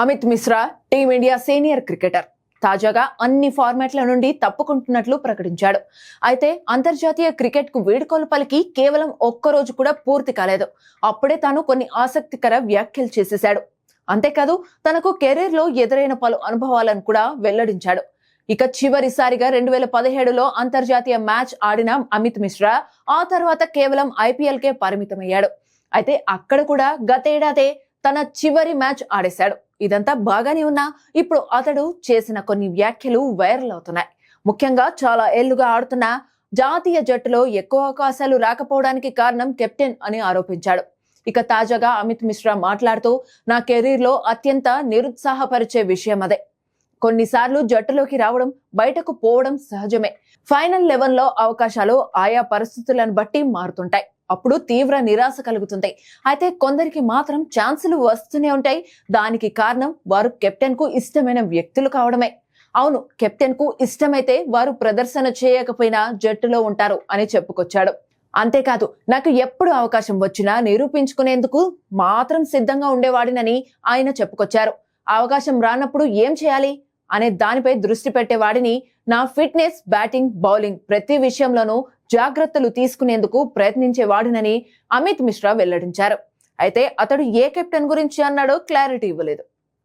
Amit Mishra team India senior cricketer. తాజాగా అన్ని ఫార్మాట్ల నుండి తప్పుకుంటున్నట్లు ప్రకటించాడు. అయితే అంతర్జాతీయ క్రికెట్కు వీడుకోలు పలికి కేవలం ఒక్క రోజు కూడా పూర్తి కాలేదు. అప్పుడే తాను కొన్ని ఆసక్తికర వ్యాఖ్యలు చేసేశాడు. అంతేకాదు తనకు కెరీర్లో ఎదురైన పలు అనుభవాలను కూడా వెల్లడించాడు. ఇక చివరిసారిగా రెండు వేల పదిహేడులో అంతర్జాతీయ మ్యాచ్ ఆడిన అమిత్ మిశ్రా ఆ తర్వాత కేవలం ఐపీఎల్ కే పరిమితమయ్యాడు. అయితే అక్కడ కూడా గతేడాదే తన చివరి మ్యాచ్ ఆడేశాడు. ఇదంతా బాగానే ఉన్నా ఇప్పుడు అతడు చేసిన కొన్ని వ్యాఖ్యలు వైరల్ అవుతున్నాయి. ముఖ్యంగా చాలా ఏళ్ళుగా ఆడుతున్న జాతీయ జట్టులో ఎక్కువ అవకాశాలు రాకపోవడానికి కారణం కెప్టెన్ అని ఆరోపించాడు. ఇక తాజాగా అమిత్ మిశ్రా మాట్లాడుతూ నా కెరీర్లో అత్యంత నిరుత్సాహపరిచే విషయం అదే. కొన్నిసార్లు జట్టులోకి రావడం బయటకు పోవడం సహజమే. ఫైనల్ లెవెన్లో అవకాశాలు ఆయా పరిస్థితులను బట్టి మారుతుంటాయి. అప్పుడు తీవ్ర నిరాశ కలుగుతుంది. అయితే కొందరికి మాత్రం ఛాన్సులు వస్తూనే ఉంటాయి. దానికి కారణం వారు కెప్టెన్కు ఇష్టమైన వ్యక్తులు కావడమే. అవును కెప్టెన్కు ఇష్టమైతే వారు ప్రదర్శన చేయకపోయినా జట్టులో ఉంటారు అని చెప్పుకొచ్చాడు. అంతేకాదు నాకు ఎప్పుడు అవకాశం వచ్చినా నిరూపించుకునేందుకు మాత్రం సిద్ధంగా ఉండేవాడినని ఆయన చెప్పుకొచ్చారు. అవకాశం రానప్పుడు ఏం చేయాలి? అనే దానిపై దృష్టి పెట్టేవాడిని నా ఫిట్నెస్ బ్యాటింగ్ బౌలింగ్ ప్రతి విషయంలోనూ జాగ్రత్తలు తీసుకునేందుకు ప్రయత్నించేవాడినని అమిత్ మిశ్రా వెల్లడించారు. అయితే అతడు ఏ కెప్టెన్ గురించి అన్నాడో క్లారిటీ ఇవ్వలేదు.